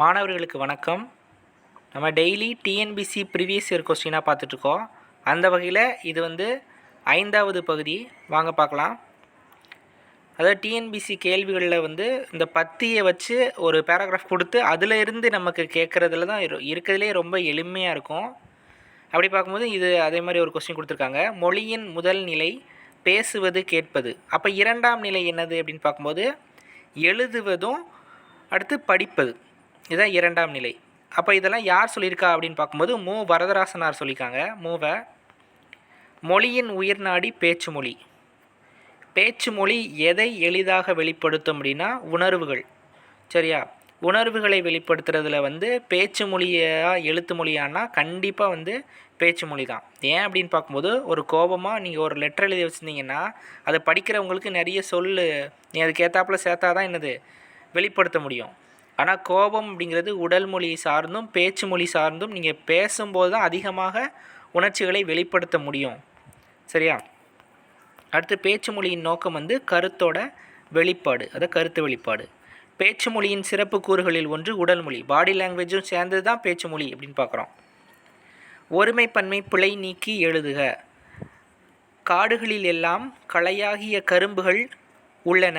மாணவர்களுக்கு வணக்கம். நம்ம டெய்லி டிஎன்பிசி ப்ரிவியஸ் இயர் கொஸ்டினாக பார்த்துட்ருக்கோம் அந்த வகையில் இது வந்து ஐந்தாவது பகுதி. வாங்க பார்க்கலாம். அதாவது டிஎன்பிசி கேள்விகளில் வந்து இந்த பத்தியை வச்சு ஒரு பேராகிராஃப் கொடுத்து அதில் இருந்து நமக்கு கேட்குறதுல தான் இரு- இருக்கிறதுலே ரொம்ப எளிமையாக இருக்கும். அப்படி பார்க்கும்போது இது அதே மாதிரி ஒரு கொஸ்டின் கொடுத்துருக்காங்க. மொழியின் முதல் நிலை பேசுவது கேட்பது. அப்போ இரண்டாம் நிலை என்னது அப்படின்னு பார்க்கும்போது எழுதுவதும் அடுத்து படிப்பது. இதுதான் இரண்டாம் நிலை. அப்போ இதெல்லாம் யார் சொல்லியிருக்கா அப்படின்னு பார்க்கும்போது மு. வரதராசனார் சொல்லியிருக்காங்க. மூவை மொழியின் உயிர்நாடி பேச்சு மொழி பேச்சு மொழி எதை எளிதாக வெளிப்படுத்தும் அப்படின்னா உணர்வுகள். சரியா? உணர்வுகளை வெளிப்படுத்துறதுல வந்து பேச்சு மொழியாக எழுத்து மொழியானா கண்டிப்பாக வந்து பேச்சு மொழி தான். ஏன் அப்படின்னு பார்க்கும்போது ஒரு கோபமாக நீங்கள் ஒரு லெட்டர் எழுதி வச்சுருந்தீங்கன்னா அதை படிக்கிறவங்களுக்கு நிறைய சொல் நீ அதுக்கு சேர்த்தா தான் என்னது? வெளிப்படுத்த முடியும். ஆனால் கோபம் அப்படிங்கிறது உடல் மொழி சார்ந்தும் பேச்சு மொழி சார்ந்தும் நீங்கள் பேசும்போது தான் அதிகமாக உணர்ச்சிகளை வெளிப்படுத்த முடியும். சரியா? அடுத்து பேச்சு மொழியின் நோக்கம் வந்து கருத்தோட வெளிப்பாடு. அதை கருத்து வெளிப்பாடு. பேச்சு மொழியின் சிறப்பு கூறுகளில் ஒன்று உடல் மொழி. பாடி லாங்குவேஜும் சேர்ந்தது தான் பேச்சு மொழி அப்படின்னு பார்க்குறோம். ஒருமைப்பன்மை பிழை நீக்கி எழுதுக. காடுகளில் எல்லாம் களையாகிய கரும்புகள் உள்ளன.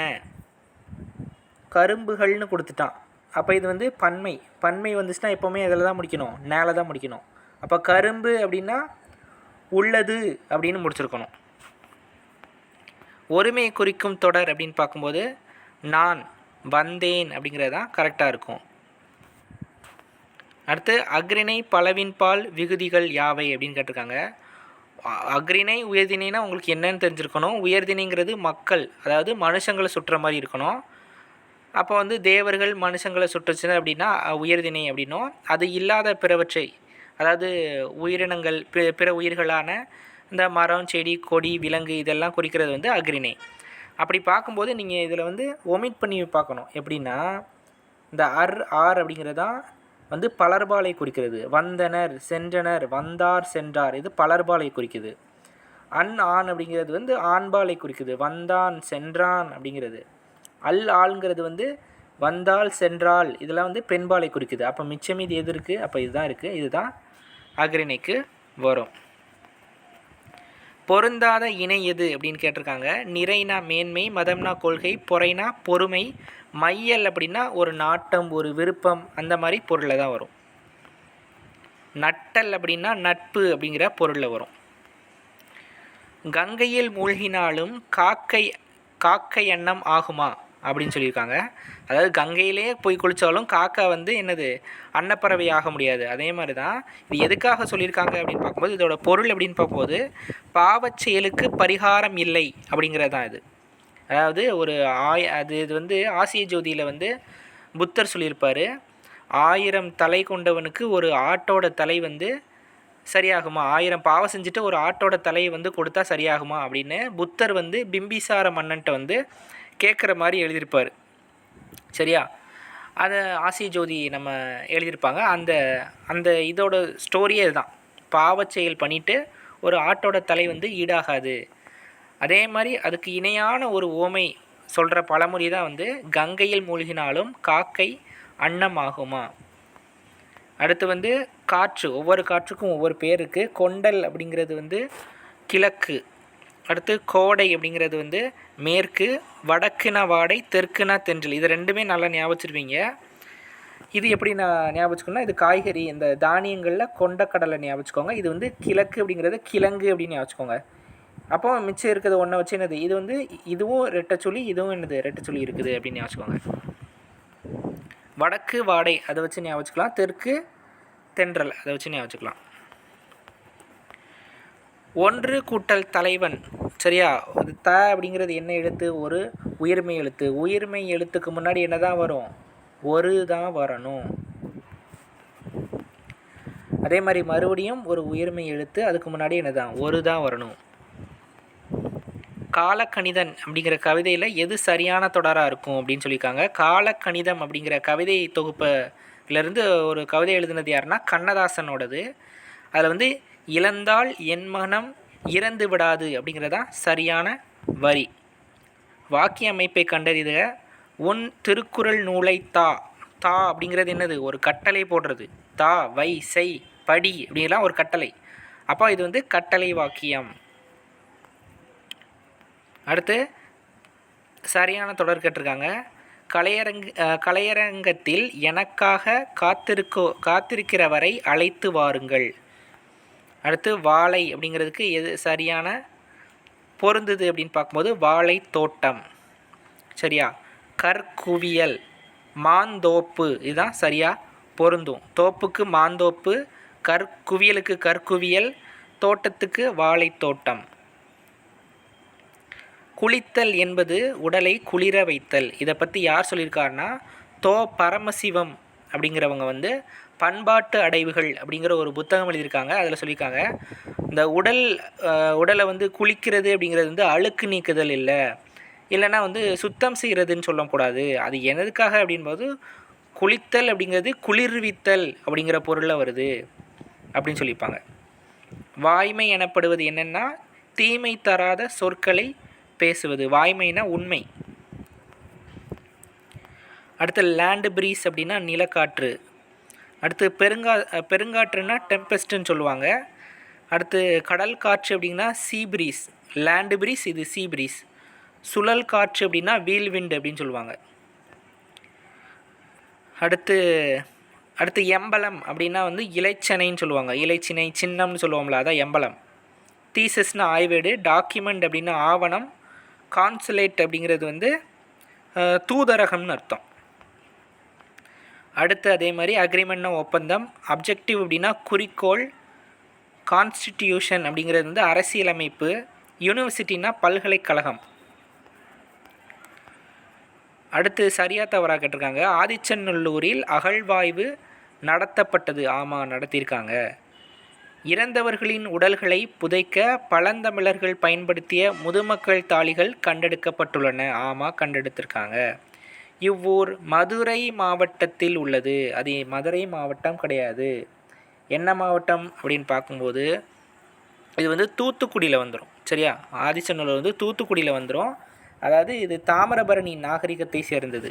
கரும்புகள்னு கொடுத்துட்டான். அப்போ இது வந்து பன்மை. பன்மை வந்துச்சுன்னா எப்போவுமே இதில் தான் முடிக்கணும். நேல தான் முடிக்கணும். அப்போ கரும்பு அப்படின்னா உள்ளது அப்படின்னு முடிச்சிருக்கணும். ஒருமையை குறிக்கும் தொடர் அப்படின்னு பார்க்கும்போது நான் வந்தேன் அப்படிங்கிறது தான் கரெக்டாக இருக்கும். அடுத்து அக்ரிணை பலவின்பால் விகுதிகள் யாவை அப்படின்னு கேட்டிருக்காங்க. அக்ரிணை உயர்தினைனா உங்களுக்கு என்னன்னு தெரிஞ்சிருக்கணும். உயர்திணைங்கிறது மக்கள் அதாவது மனுஷங்களை சுற்றுற மாதிரி இருக்கணும். அப்போ வந்து தேவர்கள் மனுஷங்களை சுற்றுச்சு அப்படின்னா உயர்தினை அப்படின்னும் அது இல்லாத பிறவற்றை அதாவது உயிரினங்கள் பிற உயிர்களான இந்த மரம் செடி கொடி விலங்கு இதெல்லாம் குறிக்கிறது வந்து அக்ரிணை அப்படி பார்க்கும்போது நீங்கள் இதில் வந்து ஒமிட் பண்ணி பார்க்கணும். எப்படின்னா இந்த அர் ஆர் அப்படிங்கிறது தான் வந்து பலர்பாலை குறிக்கிறது. வந்தனர் சென்றனர் வந்தார் சென்றார் இது பலர்பாலை குறிக்குது. அன் ஆண் அப்படிங்கிறது வந்து ஆண்பாலை குறிக்குது. வந்தான் சென்றான் அப்படிங்கிறது. அல் ஆள்ங்கிறது வந்து வந்தால் சென்றால் இதெல்லாம் வந்து பெண்பாலை குறிக்குது. அப்போ மிச்சம் இது எது இருக்குது அப்போ இதுதான் இருக்குது இதுதான் அக்ரிணைக்கு வரும். பொருந்தாத இணை எது அப்படின்னு கேட்டிருக்காங்க. நிறைனா மேன்மை மதம்னா கொள்கை பொறைனா பொறுமை மையல் அப்படின்னா ஒரு நாட்டம் ஒரு விருப்பம் அந்த மாதிரி பொருளில் தான் வரும். நட்டல் அப்படின்னா நட்பு அப்படிங்கிற பொருளில் வரும். கங்கையில் மூழ்கினாலும் காக்கை காக்கை எண்ணம் ஆகுமா? அப்படின்னு சொல்லியிருக்காங்க. அதாவது கங்கையிலே போய் குளித்தாலும் காக்கா வந்து என்னது அன்னப்பறவை ஆக முடியாது. அதே மாதிரி தான் இது எதுக்காக சொல்லியிருக்காங்க அப்படின்னு பார்க்கும்போது இதோட பொருள் அப்படின்னு பார்க்கும்போது பாவச் செயலுக்கு பரிகாரம் இல்லை அப்படிங்கிறது தான் இது. அதாவது ஒரு ஆய் அது இது வந்து ஆசிய ஜோதியில் வந்து புத்தர் சொல்லியிருப்பார். ஆயிரம் தலை கொண்டவனுக்கு ஒரு ஆட்டோட தலை வந்து சரியாகுமா? ஆயிரம் பாவம் செஞ்சுட்டு ஒரு ஆட்டோட தலையை வந்து கொடுத்தா சரியாகுமா? அப்படின்னு புத்தர் வந்து பிம்பிசார மன்னன்ட்ட வந்து கேட்குற மாதிரி எழுதியிருப்பார். சரியா? அதை ஆசிய ஜோதி நம்ம எழுதியிருப்பாங்க. அந்த அந்த இதோட ஸ்டோரியே இதுதான். பாவச் செயல் பண்ணிவிட்டு ஒரு ஆட்டோட தலை வந்து ஈடாகாது. அதே மாதிரி அதுக்கு இணையான ஒரு ஓமை சொல்கிற பழமொழி தான் வந்து கங்கையில் மூழ்கினாலும் காக்கை அன்னமாகுமா? அடுத்து வந்து காற்று. ஒவ்வொரு காற்றுக்கும் ஒவ்வொரு பேர் இருக்குது கொண்டல் அப்படிங்கிறது வந்து கிழக்கு. அடுத்து கோடை அப்படிங்கிறது வந்து மேற்கு வடக்குனா வாடை தெற்குனா தென்றல். இது ரெண்டுமே நல்லா ஞாபகம் இது எப்படி நான் ஞாபகம் இது காய்கறி இந்த தானியங்களில் கொண்டக்கடலை ஞாபகம் வச்சுக்கோங்க இது வந்து கிழக்கு அப்படிங்கிறது கிழங்கு அப்படின்னு ஞாபகம் வச்சுக்கோங்க அப்போ மிச்சம் இருக்கிறது ஒன்றை வச்சு என்னது? இது வந்து இதுவும் ரெட்டச்சொல்லி இதுவும் என்னது? ரெட்டச்சொல்லி இருக்குது அப்படின்னு ஞாபகம் வச்சுக்கோங்க வடக்கு வாடை அதை வச்சு ஞாபகம் தெற்கு தென்றல் அதை வச்சு ஞாபகம் ஒன்று கூட்டல் தலைவன். சரியா? அது த அப்படிங்கிறது என்ன எழுத்து? ஒரு உயிர்மை எழுத்து. உயிர்மை எழுத்துக்கு முன்னாடி என்ன தான் வரும்? ஒரு தான் வரணும். அதே மாதிரி மறுபடியும் ஒரு உயிர்மை எழுத்து அதுக்கு முன்னாடி என்ன தான் ஒரு தான் வரணும். காலக்கணிதன் அப்படிங்கிற கவிதையில் எது சரியான தொடராக இருக்கும் அப்படின்னு சொல்லியிருக்காங்க. காலக்கணிதம் அப்படிங்கிற கவிதை தொகுப்பிலேருந்து ஒரு கவிதை எழுதினது யாருன்னா கண்ணதாசனோடது. அதில் வந்து இழந்தால் என் மனம் இறந்து விடாது அப்படிங்கிறதா சரியான வரி. வாக்கிய அமைப்பை கண்டறிக. உன் திருக்குறள் நூலை தா. தா அப்படிங்கிறது என்னது? ஒரு கட்டளை போடுறது. தா வை செய் படி அப்படிங்கலாம் ஒரு கட்டளை. அப்போ இது வந்து கட்டளை வாக்கியம். அடுத்து சரியான தொடர் கேட்டிருக்காங்க. கலையரங்கு கலையரங்கத்தில் எனக்காக காத்திருக்கோ காத்திருக்கிறவரை அழைத்து வாருங்கள். அடுத்து வாழை அப்படிங்கிறதுக்கு எது சரியான பொருந்துது அப்படின்னு பார்க்கும்போது வாழை தோட்டம் சரியா? கற்குவியல் மாந்தோப்பு இதுதான் சரியாக பொருந்தும். தோப்புக்கு மாந்தோப்பு கற்குவியலுக்கு கற்குவியல் தோட்டத்துக்கு வாழைத்தோட்டம். குளித்தல் என்பது உடலை குளிர வைத்தல். இதை பற்றி யார் சொல்லியிருக்காருன்னா தோ பரமசிவம் அப்படிங்கிறவங்க வந்து பண்பாட்டு அடைவுகள் அப்படிங்கிற ஒரு புத்தகம் எழுதியிருக்காங்க. அதில் சொல்லியிருக்காங்க இந்த உடல் உடலை வந்து குளிக்கிறது அப்படிங்கிறது வந்து அழுக்கு நீக்குதல் இல்லை. இல்லைன்னா வந்து சுத்தம் செய்கிறதுன்னு சொல்லக்கூடாது. அது எனதுக்காக அப்படின்போது குளித்தல் அப்படிங்கிறது குளிர்வித்தல் அப்படிங்கிற பொருளில் வருது அப்படின்னு சொல்லியிருப்பாங்க. வாய்மை எனப்படுவது என்னென்னா தீமை தராத சொற்களை பேசுவது. வாய்மைனா உண்மை. அடுத்து லேண்டு பிரீஸ் அப்படின்னா நிலக்காற்று. அடுத்து பெருங்கா பெருங்காற்றுனா டெம்பெஸ்ட்டுன்னு சொல்லுவாங்க. அடுத்து கடல் காற்று அப்படின்னா சீ பிரீஸ் லேண்டு பிரீஸ் இது சீ பிரீஸ் சுழல் காற்று அப்படின்னா வீல் விண்ட் அப்படின்னு சொல்லுவாங்க. அடுத்து அடுத்து எம்பலம் அப்படின்னா வந்து இலைச்சனைன்னு சொல்லுவாங்க. இலைச்சினை சின்னம்னு சொல்லுவோம்ல அதான் எம்பலம். தீசஸ்னா ஆய்வேடு டாக்குமெண்ட் அப்படின்னா ஆவணம் கான்சுலேட் அப்படிங்கிறது வந்து தூதரகம்னு அர்த்தம். அடுத்து அதே மாதிரி அக்ரிமெண்ட்னா ஒப்பந்தம். அப்ஜெக்டிவ் அப்படின்னா குறிக்கோள் கான்ஸ்டிடியூஷன் அப்படிங்கிறது வந்து அரசியலமைப்பு யூனிவர்சிட்டினா பல்கலைக்கழகம். அடுத்து சரியா தவறாக கேட்டிருக்காங்க. ஆதிச்சநல்லூரில் அகழ்வாய்வு நடத்தப்பட்டது. ஆமாம் நடத்தியிருக்காங்க. இறந்தவர்களின் உடல்களை புதைக்க பழந்தமிழர்கள் பயன்படுத்திய முதுமக்கள் தாளிகள் கண்டெடுக்கப்பட்டுள்ளன. ஆமாம் கண்டெடுத்திருக்காங்க. இவ்வூர் மதுரை மாவட்டத்தில் உள்ளது. அது மதுரை மாவட்டம் கிடையாது. என்ன மாவட்டம் அப்படின்னு பார்க்கும்போது இது வந்து தூத்துக்குடியில் வந்துடும் சரியா? ஆதிச்சநல்லூர் வந்து தூத்துக்குடியில் வந்துடும் அதாவது இது தாமிரபரணி நாகரிகத்தை சேர்ந்தது.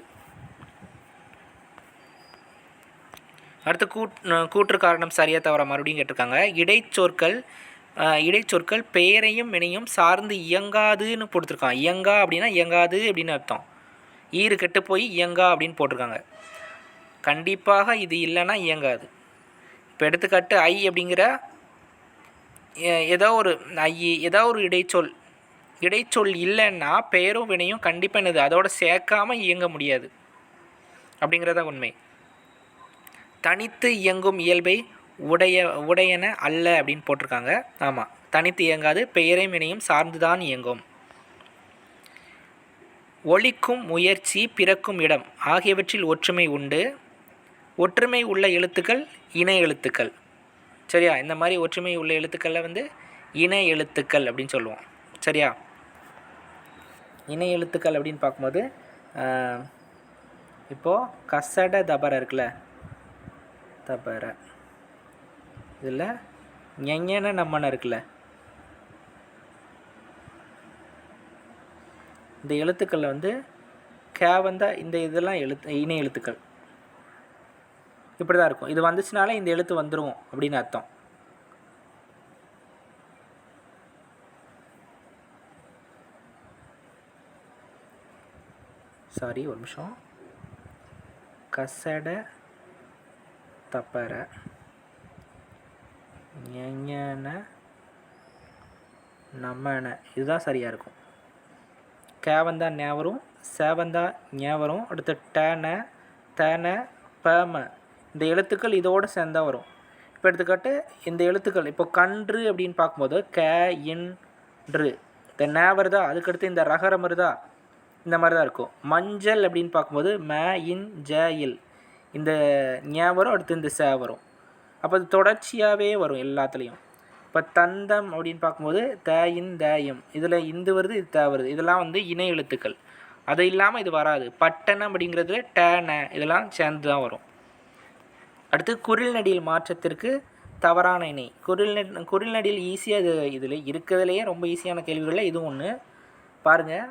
அடுத்து கூட் கூற்று காரணம் சரியாக தவற மறுபடியும் கேட்டிருக்காங்க. இடைச்சொற்கள் இடைச்சொற்கள் பெயரையும் வினையும் சார்ந்து இயங்காதுன்னு கொடுத்துருக்கான் இயங்கா அப்படின்னா இயங்காது அப்படின்னு அர்த்தம். ஈறு கெட்டு போய் இயங்கா அப்படின்னு போட்டிருக்காங்க. கண்டிப்பாக இது இல்லைன்னா இயங்காது. இப்போ எடுத்துக்காட்டு ஐ அப்படிங்கிற ஏதோ ஒரு ஐ ஏதோ ஒரு இடைச்சொல். இடைச்சொல் இல்லைன்னா பெயரும் வினையும் கண்டிப்பாக என்னது? அதோட சேர்க்காம இயங்க முடியாது. அப்படிங்கிறதா உண்மை. தனித்து இயங்கும் இயல்பை உடைய உடையன அல்ல அப்படின்னு போட்டிருக்காங்க. ஆமாம் தனித்து இயங்காது பெயரையும் வினையும் சார்ந்துதான் இயங்கும். ஒலிக்கும் முயற்சி பிறக்கும் இடம் ஆகியவற்றில் ஒற்றுமை உண்டு. ஒற்றுமை உள்ள எழுத்துக்கள் இணை எழுத்துக்கள். சரியா? இந்த மாதிரி ஒற்றுமை உள்ள எழுத்துக்களில் வந்து இணை எழுத்துக்கள் அப்படின்னு சொல்லுவோம். சரியா? இணை எழுத்துக்கள் அப்படின்னு பார்க்கும்போது இப்போது கசட தபர இருக்குல்ல? தபர. இதில் ஞஞன நம்மன இருக்குல்ல? இந்த எழுத்துக்களில் வந்து கே வந்தால் இந்த இதெல்லாம் எழுத்து இணை எழுத்துக்கள். இப்படி தான் இருக்கும். இது வந்துச்சுனாலே இந்த எழுத்து வந்துடும் அப்படின்னு அர்த்தம். சாரி ஒரு நிமிஷம். கசட தப்பற. ஞன நம்மன இதுதான் சரியாக இருக்கும். கேவந்தா ஞாவரும் சேவந்தா ஞாவரும் அடுத்து டேன தேன பேம. இந்த எழுத்துக்கள் இதோடு சேர்ந்தா வரும். இப்போ எடுத்துக்காட்டு இந்த எழுத்துக்கள் இப்போ கன்று அப்படின்னு பார்க்கும்போது கே இன்று இந்த நே வருதா? அதுக்கடுத்து இந்த ரகரம் வருதா? இந்த மாதிரி தான் இருக்கும். மஞ்சள் அப்படின்னு பார்க்கும்போது ம இன் ஜ இல். இந்த ஞே வரும் அடுத்து இந்த சே வரும். அப்போ அது தொடர்ச்சியாகவே வரும் எல்லாத்துலேயும். இப்போ தந்தம் அப்படின்னு பார்க்கும்போது தேயின் தேயம் இதில் இந்து வருது இது தே வருது. இதெல்லாம் வந்து இணை எழுத்துக்கள். அது இல்லாமல் இது வராது. பட்டணம் அப்படிங்கிறது டேன இதெல்லாம் சேர்ந்து தான் வரும். அடுத்து குரில் நடியில் மாற்றத்திற்கு தவறான இணை. குரில் நெட் குரில் நடியில் ஈஸியாக இது இதில் இருக்கிறதுலையே ரொம்ப ஈஸியான கேள்விகளில் இது ஒன்று பாருங்கள்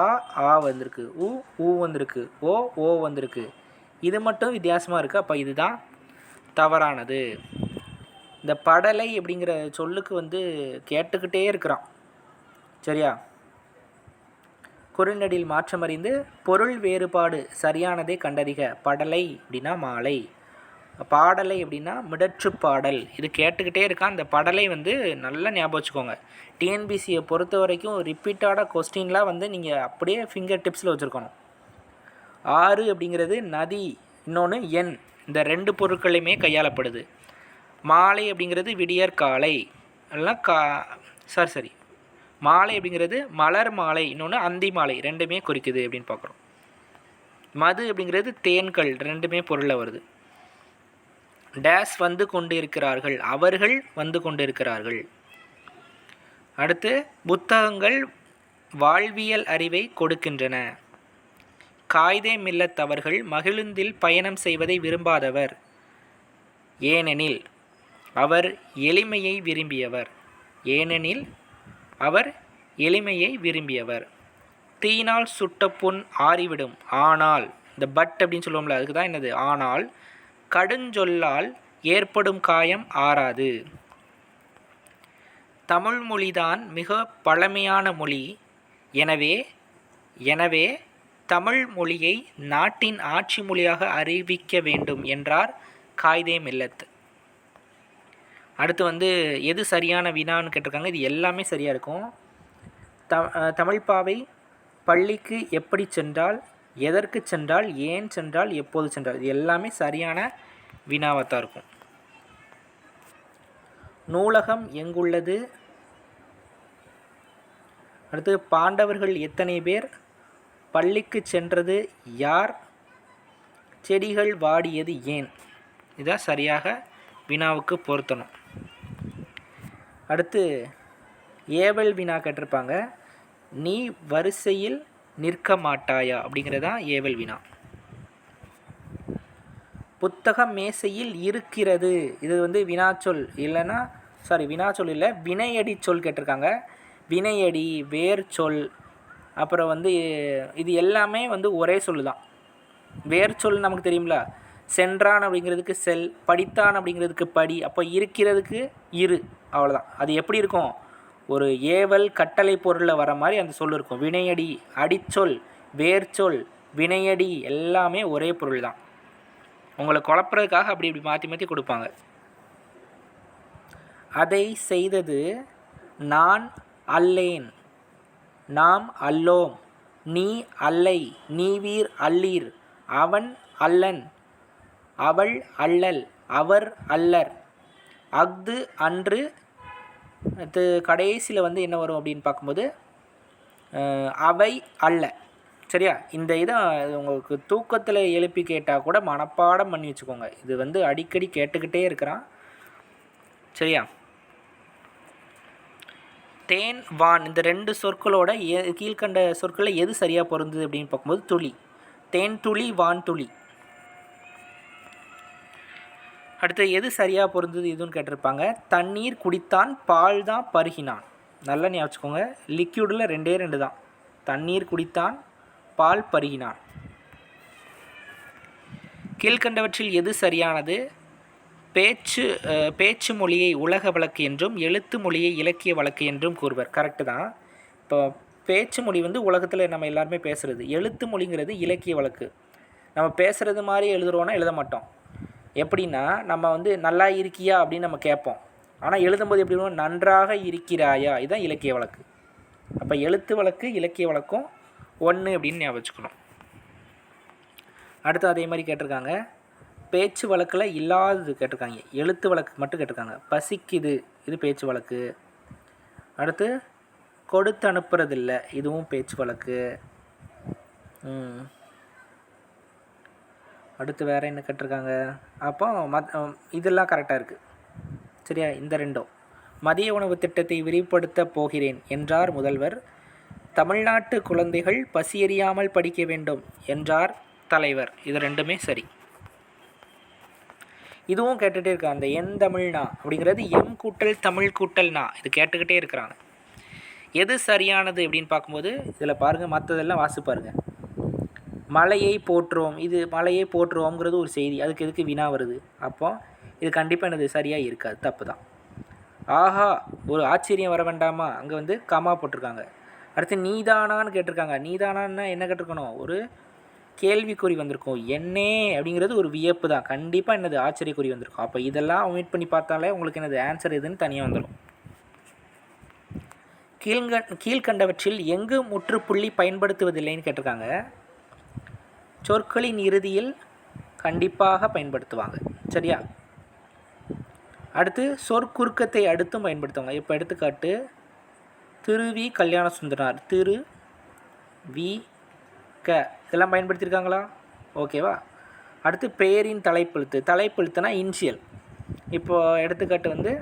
ஆ ஆ வந்திருக்கு. உ ஊ வந்திருக்கு. ஓ ஓ வந்திருக்கு. இது மட்டும் வித்தியாசமாக இருக்குது அப்போ இதுதான் தவறானது. இந்த படலை அப்படிங்கிற சொல்லுக்கு வந்து கேட்டுக்கிட்டே இருக்கிறான். சரியா? குறிநடியில் மாற்றம் அறிந்து பொருள் வேறுபாடு சரியானதை கண்டறிக. படலை அப்படின்னா மாலை. பாடலை அப்படின்னா மிடற்று பாடல். இது கேட்டுக்கிட்டே இருக்கான். அந்த படலை வந்து நல்லா ஞாபகம் வச்சுக்கோங்க. டிஎன்பிசியை பொறுத்த வரைக்கும் ரிப்பீட்டான கொஸ்டின்லாம் வந்து நீங்கள் அப்படியே ஃபிங்கர் டிப்ஸில் வச்சுருக்கணும். ஆறு அப்படிங்கிறது நதி இன்னொன்று எண். இந்த ரெண்டு பொருட்களையுமே கையாளப்படுது. மாலை அப்படிங்கிறது விடியற் காலை. எல்லாம் கா சாரி சரி மாலை அப்படிங்கிறது மலர் மாலை இன்னொன்று அந்தி மாலை ரெண்டுமே குறிக்குது அப்படின்னு பார்க்குறோம். மது அப்படிங்கிறது தேன்கள் ரெண்டுமே பொருளில் வருது. டேஸ் வந்து கொண்டு இருக்கிறார்கள் அவர்கள் வந்து கொண்டு இருக்கிறார்கள் அடுத்து புத்தகங்கள் வாழ்வியல் அறிவை கொடுக்கின்றன. காய்தே மில்லத்தவர்கள் மகிழுந்தில் பயணம் செய்வதை விரும்பாதவர். ஏனெனில் அவர் எளிமையை விரும்பியவர். ஏனெனில் அவர் எளிமையை விரும்பியவர். தீயினால் சுட்ட புண் ஆறிவிடும். ஆனால் இந்த பட் அப்படின்னு சொல்லுவோம்ல அதுக்கு தான் என்னது? ஆனால் கடுஞ்சொல்லால் ஏற்படும் காயம் ஆறாது. தமிழ் மொழிதான் மிக பழமையான மொழி. எனவே எனவே தமிழ் மொழியை நாட்டின் ஆட்சி மொழியாக அறிவிக்க வேண்டும் என்றார் காய்தே மில்லத். அடுத்து வந்து எது சரியான வினான்னு கேட்டிருக்காங்க. இது எல்லாமே சரியாக இருக்கும். த தமிழ்ப்பாவை பள்ளிக்கு எப்படி சென்றால் எதற்கு சென்றால் ஏன் சென்றால் எப்போது சென்றால் இது எல்லாமே சரியான வினாவாக தான் இருக்கும். நூலகம் எங்குள்ளது? அடுத்து பாண்டவர்கள் எத்தனை பேர்? பள்ளிக்கு சென்றது யார்? செடிகள் வாடியது ஏன்? இதான் சரியாக வினாவுக்கு பொருத்தணும். அடுத்து ஏவல் வினா கேட்டிருப்பாங்க. நீ வரிசையில் நிற்க மாட்டாயா? அப்படிங்கிறதான் ஏவல் வினா. புத்தகம் மேசையில் இருக்கிறது. இது வந்து வினாச்சொல் இல்லைன்னா சாரி வினாச்சொல் இல்லை வினையடி சொல் கேட்டிருக்காங்க. வினையடி வேர் சொல் அப்புறம் வந்து இது எல்லாமே வந்து ஒரே சொல் தான். வேர் சொல் நமக்கு தெரியுங்களா சென்றான் அப்படிங்கிறதுக்கு செல் படித்தான் அப்படிங்கிறதுக்கு படி அப்போ இருக்கிறதுக்கு இரு. அவ்வளோதான் அது எப்படி இருக்கும்? ஒரு ஏவல் கட்டளை பொருளில் வர மாதிரி அந்த சொல் இருக்கும். வினையடி அடிச்சொல் வேர்ச்சொல் வினையடி எல்லாமே ஒரே பொருள் தான். உங்களை குழப்புறதுக்காக அப்படி இப்படி மாற்றி மாற்றி கொடுப்பாங்க. அதை செய்தது நான் அல்லேன். நாம் அல்லோம். நீ அல்லை. நீவீர் அல்லீர். அவன் அல்லன். அவள் அல்லல். அவர் அல்லர். அஃது அன்று அது கடைசியில் வந்து என்ன வரும் அப்படின்னு பார்க்கும்போது அவை அல்ல. சரியா? இந்த இதை உங்களுக்கு தூக்கத்தில் எழுப்பி கேட்டால் கூட மனப்பாடம் பண்ணி வச்சுக்கோங்க. இது வந்து அடிக்கடி கேட்டுக்கிட்டே இருக்கிறான். சரியா? தேன் வான் இந்த ரெண்டு சொற்களோட கீழ்கண்ட சொற்களில் எது சரியாக பொருந்தது அப்படின்னு பார்க்கும்போது துளி. தேன் துளி வான் துளி. அடுத்து எது சரியாக பொருந்தது இதுன்னு கேட்டிருப்பாங்க. தண்ணீர் குடித்தான் பால் தான் பருகினான். நல்லா ஞாபகம் வச்சுக்கோங்க. லிக்யூடில் ரெண்டே ரெண்டு தான். தண்ணீர் குடித்தான் பால் பருகினான். கீழ்கண்டவற்றில் எது சரியானது? பேச்சு பேச்சு மொழியை உலக வழக்கு என்றும் எழுத்து மொழியை இலக்கிய வழக்கு என்றும் கூறுவர். கரெக்டு தான். இப்போ பேச்சு மொழி வந்து உலகத்தில் நம்ம எல்லாருமே பேசுகிறது எழுத்து மொழிங்கிறது இலக்கிய வழக்கு. நம்ம பேசுகிறது மாதிரி எழுதுகிறோன்னா எழுத மாட்டோம். எப்படின்னா நம்ம வந்து நல்லா இருக்கியா அப்படின்னு நம்ம கேட்போம். ஆனால் எழுதும்போது எப்படி வரும் நன்றாக இருக்கிறாயா? இதுதான் இலக்கிய வழக்கு. அப்போ எழுத்து வழக்கு இலக்கிய வழக்கும் ஒன்று அப்படின்னு ஞாபகம் வச்சுக்கணும். அடுத்து அதே மாதிரி கேட்டிருக்காங்க. பேச்சு வழக்கில் இல்லாதது கேட்டிருக்காங்க. எழுத்து வழக்கு மட்டும் கேட்டிருக்காங்க. பசிக்குது இது பேச்சு வழக்கு. அடுத்து கொடுத்து அனுப்புறதில்லை இதுவும் பேச்சு வழக்கு. ம். அடுத்து வேறு என்ன கேட்டிருக்காங்க? அப்போ மத் இதெல்லாம் கரெக்டாக இருக்குது சரியா? இந்த ரெண்டும். மதிய உணவு திட்டத்தை விரிவுபடுத்த போகிறேன் என்றார் முதல்வர். தமிழ்நாட்டு குழந்தைகள் பசியறியாமல் படிக்க வேண்டும் என்றார் தலைவர். இது ரெண்டுமே சரி. இதுவும் கேட்டுகிட்டே இருக்காங்க அந்த என் தமிழ்னா அப்படிங்கிறது எம் கூட்டல் தமிழ் கூட்டல்னா இது கேட்டுக்கிட்டே இருக்கிறாங்க. எது சரியானது அப்படின்னு பார்க்கும்போது இதில் பாருங்கள் மற்றதெல்லாம் வாசிப்பாருங்க. மலையை போற்றுவோம். இது மலையை போற்றுவோம்ங்கிறது ஒரு செய்தி. அதுக்கு எதுக்கு வினா வருது? அப்போ இது கண்டிப்பாக எனது சரியாக இருக்காது. தப்பு தான். ஆஹா ஒரு ஆச்சரியம் வர வேண்டாமா? அங்கே வந்து கமா போட்டிருக்காங்க. அடுத்து நீதானான்னு கேட்டிருக்காங்க. நீதானான்னா என்ன கேட்டிருக்கணும்? ஒரு கேள்விக்குறி வந்திருக்கும். என்னே அப்படிங்கிறது ஒரு வியப்பு தான். கண்டிப்பாக என்னது? ஆச்சரியக்குறி வந்திருக்கும். அப்போ இதெல்லாம் மீட் பண்ணி பார்த்தாலே உங்களுக்கு எனது ஆன்சர் எதுன்னு தனியாக வந்துடும் கீழ்கண் கீழ்கண்டவற்றில் எங்கு முற்றுப்புள்ளி பயன்படுத்துவதில்லைன்னு கேட்டிருக்காங்க. சொற்களின் இறுதியில் கண்டிப்பாக பயன்படுத்துவாங்க. சரியா? அடுத்து சொற்குறுக்கத்தை அடுத்தும் பயன்படுத்துவாங்க. இப்போ எடுத்துக்காட்டு திரு வி கல்யாண சுந்தரனார் திரு வி க. இதெல்லாம் பயன்படுத்தியிருக்காங்களா? ஓகேவா அடுத்து பெயரின் தலைப்பெழுத்து. தலைப்பெழுத்துனா இன்ஷியல். இப்போ எடுத்துக்காட்டு வந்து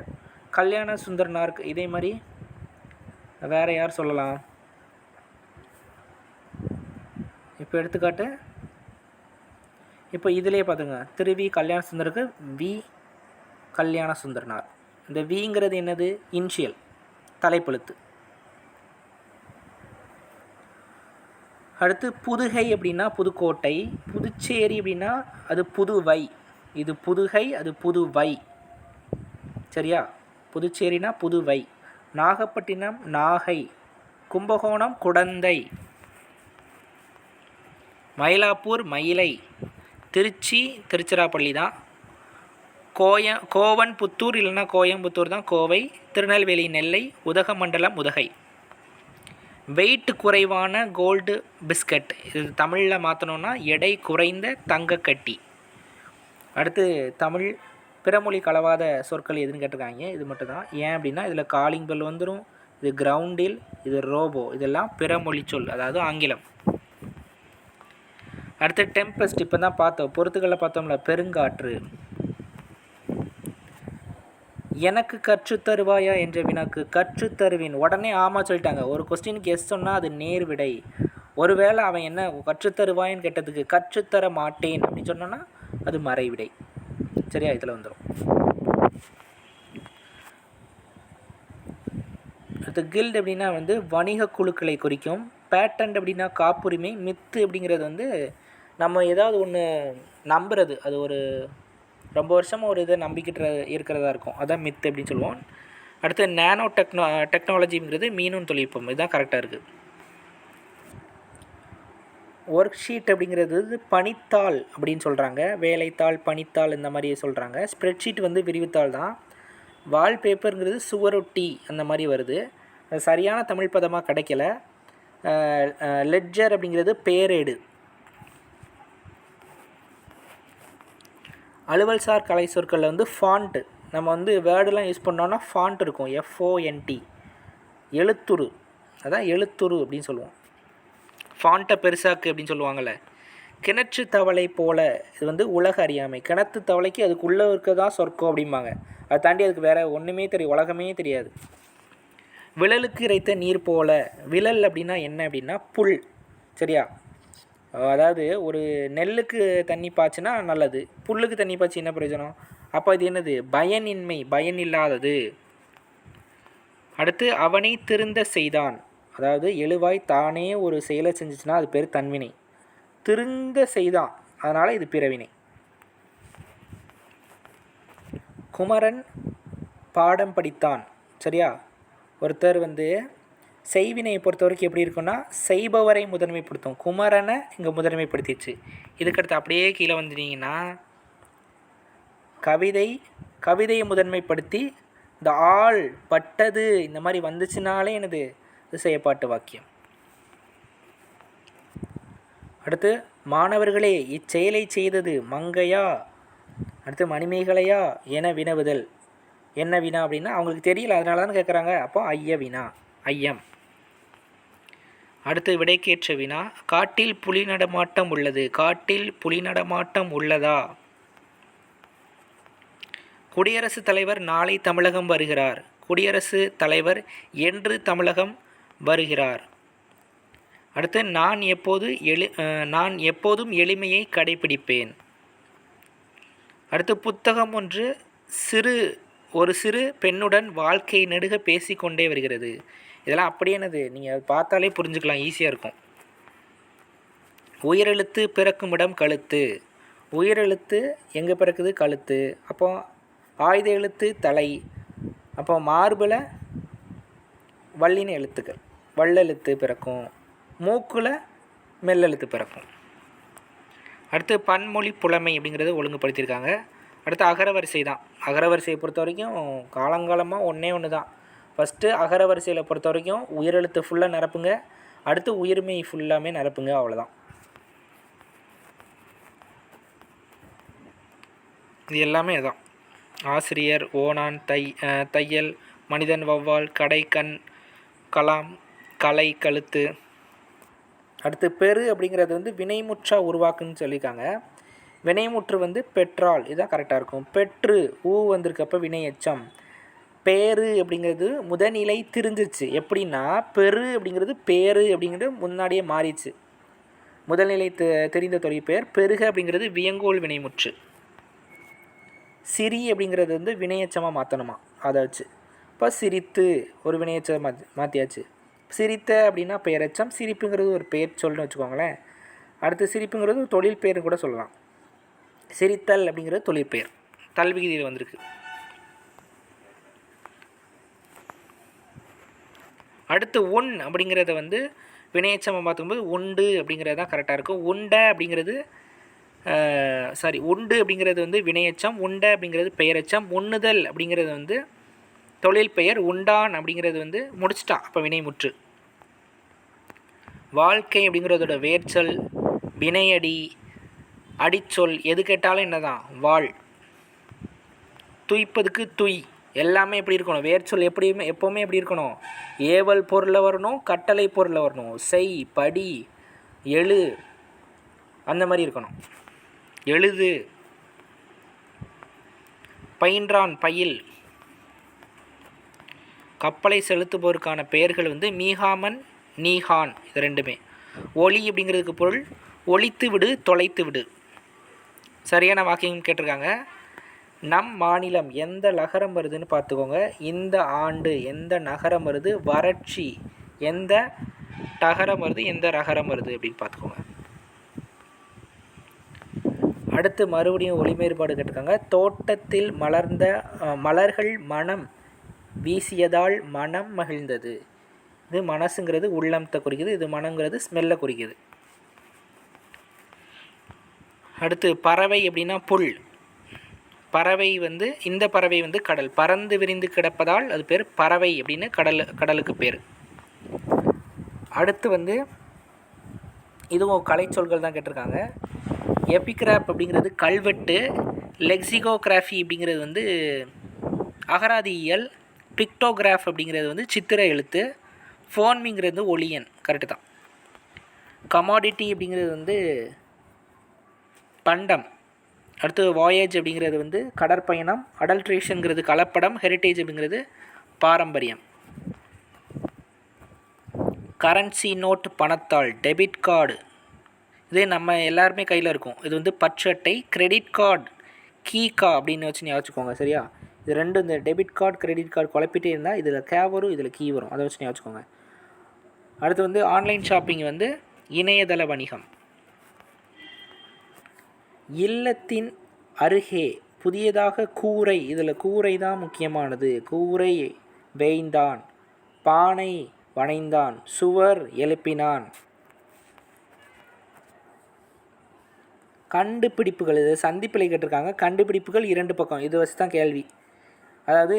கல்யாண சுந்தரனாருக்கு இதே மாதிரி வேறு யார் சொல்லலாம்? இப்போ எடுத்துக்காட்டு இப்போ இதிலே பார்த்துங்க. திருவி கல்யாண சுந்தருக்கு வி கல்யாண சுந்தரனார். இந்த விங்கிறது என்னது? இன்ஷியல் தலைப்பெழுத்து. அடுத்து புதுகை அப்படின்னா புதுக்கோட்டை புதுச்சேரி அப்படின்னா அது புதுவை. இது புதுகை அது புதுவை. சரியா? புதுச்சேரினா புதுவை. நாகப்பட்டினம் நாகை. கும்பகோணம் குடந்தை. மயிலாப்பூர் மயிலை. திருச்சி திருச்சிராப்பள்ளி தான். கோய கோவன் புத்தூர் இல்லைன்னா கோயம்புத்தூர் தான் கோவை திருநெல்வேலி நெல்லை உதகமண்டலம் உதகை. வெயிட் குறைவான கோல்டு பிஸ்கட் இது தமிழில் மாற்றணுன்னா எடை குறைந்த தங்கக்கட்டி. அடுத்து தமிழ் பிறமொழி கலவாத சொற்கள் எதுன்னு கேட்டிருக்காங்க. இது மட்டும் தான். ஏன் அப்படின்னா இதில் காலிங் பெல் வந்துடும் இது கிரவுண்டில் இது ரோபோ இதெல்லாம் பிறமொழி சொல் அதாவது ஆங்கிலம். அடுத்து டெம்பஸ்ட் இப்போ தான் பார்த்தோம். பொறுத்துக்களை பார்த்தோம்ல பெருங்காற்று. எனக்கு கற்று தருவாயா என்ற வினாக்கு கற்றுத் தருவேன். உடனே ஆமாம் சொல்லிட்டாங்க. ஒரு கொஸ்டினுக்கு எஸ் சொன்னால் அது நேர் விடை ஒருவேளை அவன் என்ன கற்றுத் தருவாயன்னு கேட்டதுக்கு கற்றுத்தர மாட்டேன் அப்படின்னு சொன்னோன்னா அது மறைவிடை. சரியா? இதில் வந்துடும் அடுத்து கில்ட் அப்படின்னா வந்து வணிக குழுக்களை குறிக்கும். பேட்டன்ட் அப்படின்னா காப்புரிமை மித்து அப்படிங்கிறது வந்து நம்ம ஏதாவது ஒன்று நம்புறது அது ஒரு ரொம்ப வருஷமாக ஒரு இதை நம்பிக்கிட்டு இருக்கிறதா இருக்கும். அதான் மித்து அப்படின்னு சொல்லுவோம். அடுத்து நேனோ டெக்னோ டெக்னாலஜிங்கிறது மீனும் தொழில்நுட்பம். இதுதான் கரெக்டாக இருக்குது ஒர்க் ஷீட் அப்படிங்கிறது வந்து அப்படின்னு சொல்கிறாங்க வேலைத்தாள் பனித்தாள் இந்த மாதிரி சொல்கிறாங்க ஸ்ப்ரெட்ஷீட் வந்து விரிவுத்தாள் தான். வால்பேப்பருங்கிறது சுவரொட்டி அந்த மாதிரி வருது. அது சரியான தமிழ் பதமாக கிடைக்கல. லெட்ஜர் அப்படிங்கிறது பேரேடு. அலுவல்சார் கலை சொற்களில் வந்து ஃபாண்ட்டு நம்ம வந்து வேர்டெலாம் யூஸ் பண்ணோன்னா ஃபாண்ட் இருக்கும். எஃப்ஓஎன்டி எழுத்துரு. அதான் எழுத்துரு அப்படின்னு சொல்லுவோம். ஃபாண்ட்டை பெருசாக்கு அப்படின்னு சொல்லுவாங்கள்ல கிணற்று தவளை போல இது வந்து உலக அறியாமை. கிணத்து தவளைக்கு அதுக்குள்ளே இருக்க தான் சொர்க்கம் அப்படிம்பாங்க. அதை தாண்டி அதுக்கு வேறு ஒன்றுமே தெரியும் உலகமே தெரியாது. விழலுக்கு இறைத்த நீர் போல. விழல் அப்படின்னா என்ன அப்படின்னா புல். சரியா? அதாவது ஒரு நெல்லுக்கு தண்ணி பாய்ச்சினா நல்லது புல்லுக்கு தண்ணி பாய்ச்சி என்ன பிரயோஜனம்? அப்போ இது என்னது? பயனின்மை பயன் இல்லாதது அடுத்து அவனை திருந்த செய்தான். அதாவது எழுவாய் தானே ஒரு செயலை செஞ்சிச்சுன்னா அது பேர் தன்வினை. திருந்த செய்தான். அதனால் இது பிறவினை. குமரன் பாடம் படித்தான். சரியா? ஒருத்தர் வந்து செய்வினையை பொறுத்த வரைக்கும் எப்படி இருக்குன்னா செய்பவரை முதன்மைப்படுத்தும். குமரனை இங்கே முதன்மைப்படுத்திடுச்சு. இதுக்கடுத்து அப்படியே கீழே வந்துட்டீங்கன்னா கவிதை கவிதையை முதன்மைப்படுத்தி இந்த ஆள் பட்டது இந்த மாதிரி வந்துச்சுனாலே எனது செயற்பாட்டு வாக்கியம். அடுத்து மாணவர்களே இச்செயலை செய்தது மங்கையா? அடுத்து மணிமேகலையா? என வினவுதல். என்ன வினா அப்படின்னா அவங்களுக்கு தெரியல அதனால தான் கேட்குறாங்க அப்போ ஐய வினா ஐயம். அடுத்து விடைக்கேற்ற வினா காட்டில் புலி நடமாட்டம் உள்ளது. காட்டில் புலி நடமாட்டம் உள்ளதா? குடியரசுத் தலைவர் நாளை தமிழகம் வருகிறார். குடியரசு தலைவர் என்று தமிழகம் வருகிறார். அடுத்து நான் எப்போது எளி நான் எப்போதும் எளிமையை கடைபிடிப்பேன் அடுத்து புத்தகம் ஒன்று சிறு ஒரு சிறு பெண்ணுடன் வாழ்க்கை நெடுக பேசிக்கொண்டே வருகிறது. இதெல்லாம் அப்படியே என்னது? நீங்கள் பார்த்தாலே புரிஞ்சுக்கலாம் ஈஸியாக இருக்கும். உயிரெழுத்து பிறக்கும் இடம் கழுத்து. உயிரெழுத்து எங்கே பிறக்குது? கழுத்து. அப்போ ஆயுத எழுத்து தலை. அப்போ மார்பில் வல்லின எழுத்துக்கள். வள்ளெழுத்து பிறக்கும். மூக்கில் மெல்லெழுத்து பிறக்கும். அடுத்து பன்மொழி புலமை அப்படிங்கிறது ஒழுங்குபடுத்தியிருக்காங்க. அடுத்து அகரவரிசை தான். அகரவரிசையை பொறுத்த வரைக்கும் காலங்காலமாக ஒன்றே ஒன்று தான் ஃபஸ்ட்டு அகரவரிசையில் பொறுத்த வரைக்கும் உயிரெழுத்து ஃபுல்லாக நிரப்புங்க. அடுத்து உயிர்மை ஃபுல்லாமே நிரப்புங்க அவ்வளோதான் இது எல்லாமே அதான் ஆசிரியர் ஓணான் தை தையல் மனிதன் வௌவால் கடை கண் கலாம் கலை கழுத்து. அடுத்து பெரு அப்படிங்கிறது வந்து வினைமுற்றா உருவாக்குன்னு சொல்லியிருக்காங்க. வினைமுற்று வந்து பெற்றால் இதுதான் கரெக்டாக இருக்கும். பெற்று ஊ வந்திருக்கப்ப வினை எச்சம் பேரு அப்படிங்கிறது முதநிலை திரிஞ்சிச்சு. எப்படின்னா பெரு அப்படிங்கிறது பேரு அப்படிங்கிறது முன்னாடியே மாறிச்சு. முதல்நிலை தெ தெரிந்த தொழில் பெயர் பெருக அப்படிங்கிறது வியங்கோல் வினைமுற்று. சிரி அப்படிங்கிறது வந்து வினையச்சமாக மாற்றணுமா அதை வச்சு இப்போ சிரித்து ஒரு வினையச்சம் மாற்றி மாற்றியாச்சு சிரித்த அப்படின்னா பெயரச்சம் சிரிப்புங்கிறது ஒரு பெயர் சொல்னு வச்சுக்கோங்களேன். அடுத்து சிரிப்புங்கிறது ஒரு தொழில் பெயர்னு கூட சொல்லலாம். சிரித்தல் அப்படிங்கிறது தொழில் பெயர். தல்விகிதியில் வந்திருக்கு. அடுத்து ஒன் அப்படிங்கிறத வந்து வினையச்சமாக பார்த்துக்கும்போது உண்டு அப்படிங்கிறது தான் கரெக்டாக இருக்கும். உண்டை அப்படிங்கிறது சாரி உண்டு அப்படிங்கிறது வந்து வினையச்சம் உண்டை அப்படிங்கிறது பெயரச்சம் உண்ணுதல் அப்படிங்கிறது வந்து தொழில் பெயர் உண்டான் அப்படிங்கிறது வந்து முடிச்சிட்டான் அப்போ வினைமுற்று வாழ்க்கை அப்படிங்கிறதோட வேர்ச்சொல் வினையடி அடிச்சொல் எது கேட்டாலும் என்னதான் வாழ். துய்ப்பதுக்கு துய். எல்லாமே எப்படி இருக்கணும்? வேர்ச்சொல் எப்படியுமே எப்போவுமே எப்படி இருக்கணும்? ஏவல் பொருளில் வரணும் கட்டளை பொருளில் வரணும். செய் படி எழு அந்த மாதிரி இருக்கணும். எழுது. பயின்றான் பயில். கப்பலை செலுத்துபவருக்கான பெயர்கள் வந்து மீகாமன் நீஹான் இது ரெண்டுமே. ஒளி அப்படிங்கிறதுக்கு பொருள் ஒழித்து விடு தொலைத்து விடு சரியான வாக்கியம் கேட்டிருக்காங்க. நம் மாநிலம் எந்த நகரம் வருதுன்னு பார்த்துக்கோங்க. இந்த ஆண்டு எந்த நகரம் வருது? வறட்சி எந்த டகரம் வருது? எந்த ரகரம் வருது அப்படின்னு பார்த்துக்கோங்க. அடுத்து மறுபடியும் ஒளிமேறுபாடு கேட்டிருக்காங்க. தோட்டத்தில் மலர்ந்த மலர்கள் மனம் வீசியதால் மனம் மகிழ்ந்தது. இது மனசுங்கிறது உள்ளமத்தை குறிக்குது. இது மனங்கிறது ஸ்மெல்லை குறிக்குது. அடுத்து பறவை எப்படின்னா புல். பறவை வந்து இந்த பறவை வந்து கடல். பறந்து விரிந்து கிடப்பதால் அது பேர் பறவை அப்படின்னு கடல் கடலுக்கு பேர். அடுத்து வந்து இதுவும் கலைச்சொல்கள் தான் கேட்டிருக்காங்க. எபிகிராப் அப்படிங்கிறது கல்வெட்டு லெக்சிகோகிராஃபி அப்படிங்கிறது வந்து அகராதியியல் பிக்டோகிராஃப் அப்படிங்கிறது வந்து சித்திர எழுத்து ஃபோன்மிங்கிறது ஒளியன் கரெக்டு தான். கமாடிட்டி அப்படிங்கிறது வந்து பண்டம். அடுத்து வாயேஜ் அப்படிங்கிறது வந்து கடற்பயணம் அடல்ட்ரேஷனுங்கிறது கலப்படம் ஹெரிட்டேஜ் அப்படிங்கிறது பாரம்பரியம். கரன்சி நோட் பணத்தாள் டெபிட் கார்டு இது நம்ம எல்லாருமே கையில் இருக்கும். இது வந்து பச்சட்டை கிரெடிட் கார்டு கீ கா அப்படின்னு வச்சு ஞாபகம் வச்சுக்கோங்க சரியா? இது ரெண்டு இந்த டெபிட் கார்டு கிரெடிட் கார்டு குழப்பிட்டே இருந்தால் இதில் கே வரும் இதில் கீ வரும். அதை வச்சு ஞாபகம் வச்சுக்கோங்க. அடுத்து வந்து ஆன்லைன் ஷாப்பிங் வந்து இணையதள வணிகம். இல்லத்தின் அருகே புதியதாக கூரை இதில் கூரை தான் முக்கியமானது. கூரை வேய்ந்தான் பானை வணைந்தான் சுவர் எழுப்பினான். கண்டுபிடிப்புகள் இது சந்திப்பில் கேட்டிருக்காங்க. கண்டுபிடிப்புகள் இரண்டு பக்கம் இது வச்சு தான் கேள்வி. அதாவது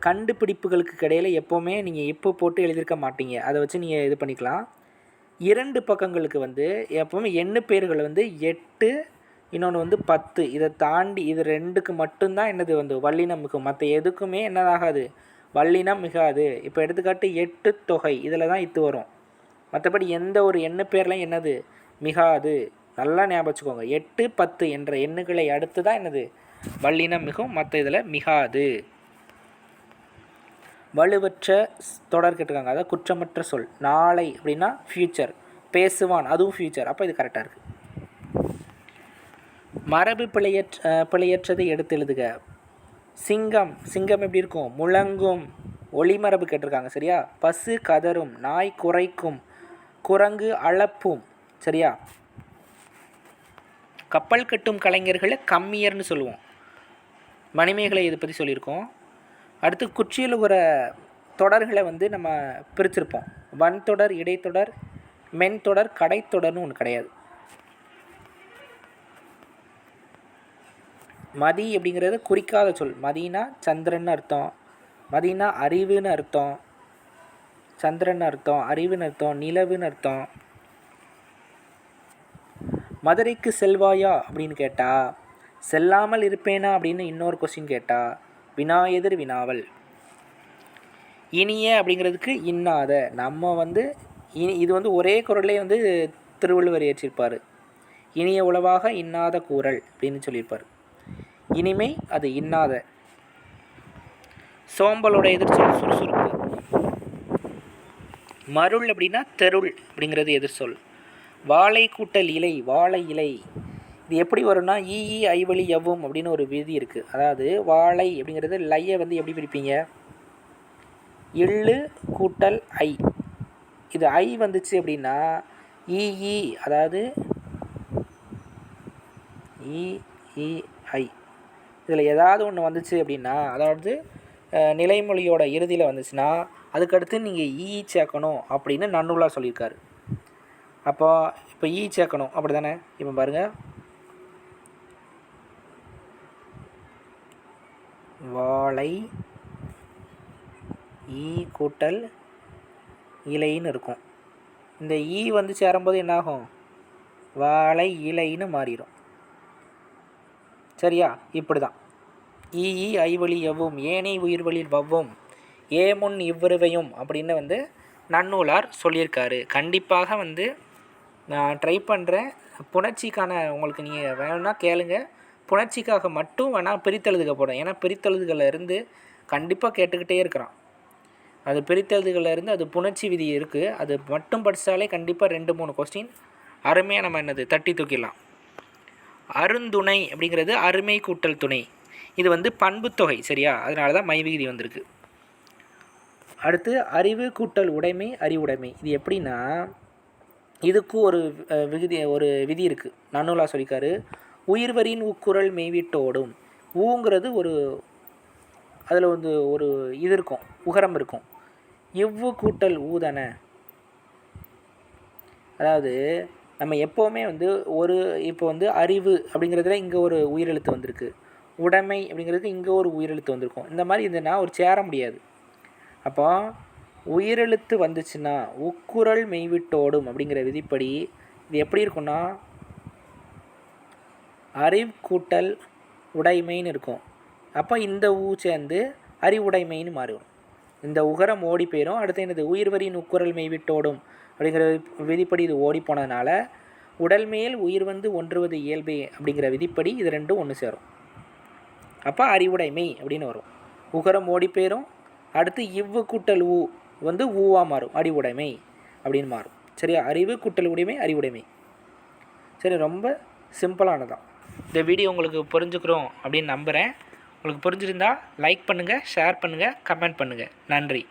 கண்டுபிடிப்புகளுக்கு கிடையில் எப்போவுமே நீங்கள் இப்போ போட்டு எழுதியிருக்க மாட்டீங்க. அதை வச்சு நீங்கள் இது பண்ணிக்கலாம். இரண்டு பக்கங்களுக்கு வந்து எப்போவுமே எண்ணு பேர்கள் வந்து எட்டு இன்னொன்று வந்து பத்து. இதை தாண்டி இது ரெண்டுக்கு மட்டும்தான் என்னது வந்து? வல்லினம் மிகும் மற்ற எதுக்குமே என்னதாகாது? வல்லினம் மிகாது. இப்போ எடுத்துக்காட்டு எட்டு தொகை. இதில் தான் இத்து வரும். மற்றபடி எந்த ஒரு எண்ணு பேர்லாம் என்னது? மிகாது. நல்லா ஞாபகம் வச்சுக்கோங்க. எட்டு பத்து என்ற எண்ணுகளை அடுத்து தான் என்னது? வல்லினம் மிகும் மற்ற இதில் மிகாது. வலுவற்ற ஸ் தொடர் கேட்டிருக்காங்க. அதாவது குற்றமற்ற சொல். நாளை அப்படின்னா ஃப்யூச்சர் பேசுவான். அதுவும் ஃப்யூச்சர் அப்போ இது கரெக்டாக இருக்குது மரபு பிழையற்ற பிழையற்றதை எடுத்து எழுதுக. சிங்கம் சிங்கம் எப்படி இருக்கும்? முழங்கும். ஒளிமரபு கேட்டிருக்காங்க சரியா? பசு கதரும் நாய் குறைக்கும் குரங்கு அளப்பும் சரியா? கப்பல் கட்டும் கலைஞர்களை கம்மியர்னு சொல்லுவோம். மணிமேகலை இதை பற்றி சொல்லியிருக்கோம். அடுத்து குற்றியலுகிற தொடர்களை வந்து நம்ம பிரிச்சிருப்போம். வன்தொடர் இடைத்தொடர் மென்தொடர் கடைத்தொடர்னு ஒன்று கிடையாது. மதி அப்படிங்கிறது குறிக்காத சொல். மதினா சந்திரன் அர்த்தம். மதினா அறிவுன்னு அர்த்தம். சந்திரன் அர்த்தம். அறிவுன்னு அர்த்தம். நிலவுன்னு அர்த்தம். மதுரைக்கு செல்வாயா அப்படின்னு கேட்டால் செல்லாமல் இருப்பேனா அப்படின்னு இன்னொரு கொஸ்டின் கேட்டால் எதிர் வினாவல். இனிய அப்படிங்கிறதுக்கு இன்னாத. நம்ம வந்து இனி இது வந்து ஒரே குரலே வந்து திருவள்ளுவர் ஏற்றிருப்பார். இனிய உளவாக இன்னாத கூறல் அப்படின்னு சொல்லியிருப்பார். இனிமை அது இன்னாத. சோம்பலோட எதிர்ச்சொல் சுறுசுறுப்பு. மருள் அப்படின்னா தெருள் அப்படிங்கிறது எதிர்சொல் வாழை கூட்டல் இலை வாழை இலை. இது எப்படி வரும்னா ஈஇ ஐவழி எவ்வும் அப்படின்னு ஒரு விதி இருக்குது அதாவது வாழை அப்படிங்கிறது லையை வந்து எப்படி பிரிப்பீங்க? எள்ளு கூட்டல் ஐ. இது ஐ வந்துச்சு அப்படின்னா இஇ அதாவது இஇஐ இதில் ஏதாவது ஒன்று வந்துச்சு அப்படின்னா அதாவது நிலைமொழியோட இறுதியில் வந்துச்சுன்னா அதுக்கடுத்து நீங்கள் ஈ சேர்க்கணும் அப்படின்னு நன்னூலார் சொல்லியிருக்காரு. அப்போ இப்போ ஈ சேர்க்கணும் அப்படி தானே இப்போ பாருங்கள் வாழை ஈ கூட்டல் இலைன்னு இருக்கும். இந்த ஈ வந்து சேரும்போது என்னாகும்? வாழை இலைன்னு மாறிடும் சரியா? இப்படி தான் ஈ ஐவழி எவ்வும் ஏனை உயிர்வழியில் வவ்வும் ஏமுன் இவ்விருவையும் அப்படின்னு வந்து நன்னூலார் சொல்லியிருக்காரு. கண்டிப்பாக வந்து நான் ட்ரை பண்ணுறேன் புணர்ச்சிக்கான உங்களுக்கு நீங்கள் வேணும்னா கேளுங்க. புணர்ச்சிக்காக மட்டும் வேணால் பிரித்தெழுதுக போடும் ஏன்னா பிரித்தெழுதுகளிலிருந்து கண்டிப்பாக கேட்டுக்கிட்டே இருக்கிறான். அது பிரித்தெழுதுகளிலிருந்து அது புணர்ச்சி விதி இருக்குது அது மட்டும் படித்தாலே கண்டிப்பாக ரெண்டு மூணு கொஸ்டின் அருமையாக நம்ம என்னது தட்டி தூக்கிடலாம். அருந்துணை அப்படிங்கிறது அருமை கூட்டல் துணை. இது வந்து பண்புத்தொகை சரியா? அதனால தான் மைவிகுதி வந்திருக்கு. அடுத்து அறிவு கூட்டல் உடைமை அறிவுடைமை. இது எப்படின்னா இதுக்கும் ஒரு விகுதி ஒரு விதி இருக்குது நன்னூலா சொல்லிக்காரு உயிர்வரின் உக்குரல் மெய்விட்டோடும் ஊங்கிறது ஒரு அதில் வந்து ஒரு இது இருக்கும் உகரம் இருக்கும். எவ்வு கூட்டல் ஊதன அதாவது நம்ம எப்போவுமே வந்து ஒரு இப்போ வந்து அறிவு அப்படிங்கிறதுல இங்கே ஒரு உயிரெழுத்து வந்திருக்கு. உடைமை அப்படிங்கிறதுக்கு இங்கே ஒரு உயிரெழுத்து வந்திருக்கும். இந்த மாதிரி இருந்ததுன்னா ஒரு சேர முடியாது. அப்போ உயிரெழுத்து வந்துச்சுன்னா உக்குரல் மெய்விட்டோடும் அப்படிங்கிற விதிப்படி இது எப்படி இருக்கும்னா அறிவு கூட்டல் உடைமைன்னு இருக்கும். அப்போ இந்த ஊ சேர்ந்து அறிவுடைமைன்னு மாறும் இந்த உகரம் ஓடி போயிடும் அடுத்து என்னது? உயிர்வரின் உக்குரல் மெய்விட்டோடும் அப்படிங்கிற விதிப்படி இது ஓடி போனதுனால உடல் மேல் உயிர் வந்து ஒன்றுவது இயல்பே அப்படிங்கிற விதிப்படி இது ரெண்டும் ஒன்று சேரும். அப்போ அறிவுடைமை அப்படின்னு வரும். உகரம் ஓடி போயிடும் அடுத்து இவ்வு கூட்டல் ஊ வந்து ஊவாக மாறும். அறிவுடைமை அப்படின்னு மாறும். சரியா? அறிவு கூட்டல் உடைமை அறிவுடைமை. சரி ரொம்ப சிம்பிளானதான் இந்த வீடியோ உங்களுக்கு புரிஞ்சுக்கிறோம் அப்படின்னு நம்புகிறேன் உங்களுக்கு புரிஞ்சிருந்தால் லைக் பண்ணுங்கள் ஷேர் பண்ணுங்கள் கமெண்ட் பண்ணுங்கள் நன்றி.